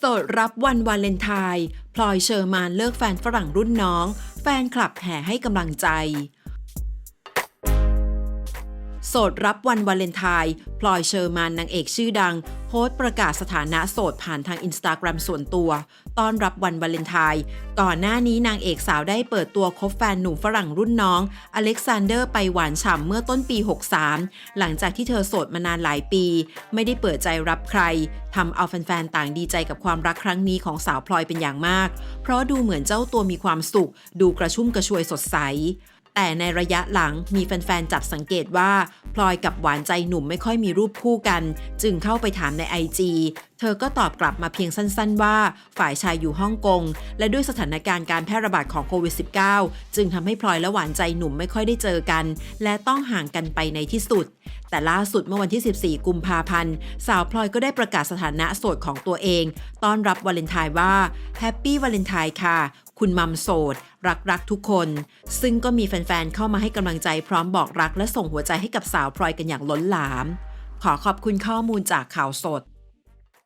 โสดรับวันวาเลนไทน์พลอยเชอร์มานเลิกแฟนฝรั่งรุ่นน้อง แฟนคลับแห่ให้กำลังใจ โสดรับวันวาเลนไทน์พลอยเชอร์มานนางเอกชื่อดัง โพสต์ประกาศสถานะโสดผ่านทางอินสตาแกรมส่วนตัว ต้อนรับวันวาเลนไทน์ก่อนหน้านี้นางเอกสาวได้เปิดตัวคบแฟนหนุ่มฝรั่งรุ่นน้อง อเล็กซานเดอร์ไปหวานฉ่ำเมื่อต้นปี 63 หลังจากที่เธอโสดมานานหลายปี ไม่ได้เปิดใจรับใครทำเอาแฟนๆต่างดีใจกับความรักครั้งนี้ของสาวพลอยเป็นอย่างมาก เพราะดูเหมือนเจ้าตัวมีความสุข ดูกระชุ่มกระชวยสดใส แต่ในระยะหลังมีแฟนๆ จับสังเกตว่าพลอยกับหวานใจหนุ่มไม่ค่อยมีรูปคู่กัน จึงเข้าไปถามใน IG เธอก็ตอบกลับมาเพียงสั้นๆ ว่าฝ่ายชายอยู่ฮ่องกง และด้วยสถานการณ์การแพร่ระบาดของโควิด -19 จึงทำให้พลอยและหวานใจหนุ่มไม่ค่อยได้เจอกัน และต้องห่างกันไปในที่สุด แต่ล่าสุดเมื่อวันที่ 14 กุมภาพันธ์ สาวพลอยก็ได้ประกาศสถานะโสดของตัวเอง ต้อนรับวาเลนไทน์ว่าแฮปปี้วาเลนไทน์ค่ะ คุณมัมโสด รักรักทุกคน ซึ่งก็มีแฟนๆ เข้ามาให้กำลังใจพร้อมบอกรักและส่งหัวใจให้กับสาวพลอยกันอย่างล้นหลาม ขอขอบคุณข้อมูลจากข่าวสด